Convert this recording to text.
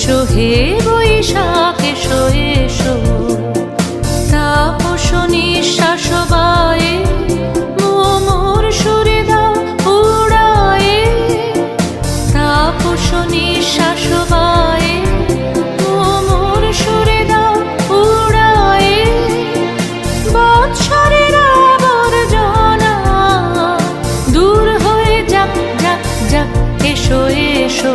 এসো হে বৈশাখ এসো এসো। তাপস নিঃশ্বাস বায়ে, মোমোর সুরে দাও উড়ায়ে। তাপস নিঃশ্বাস বায়ে, মোমোর সুরে দাও উড়ায়ে বৎসরের আবর্জনা দূর হয়ে যাক যাক যাক, এসো এসো।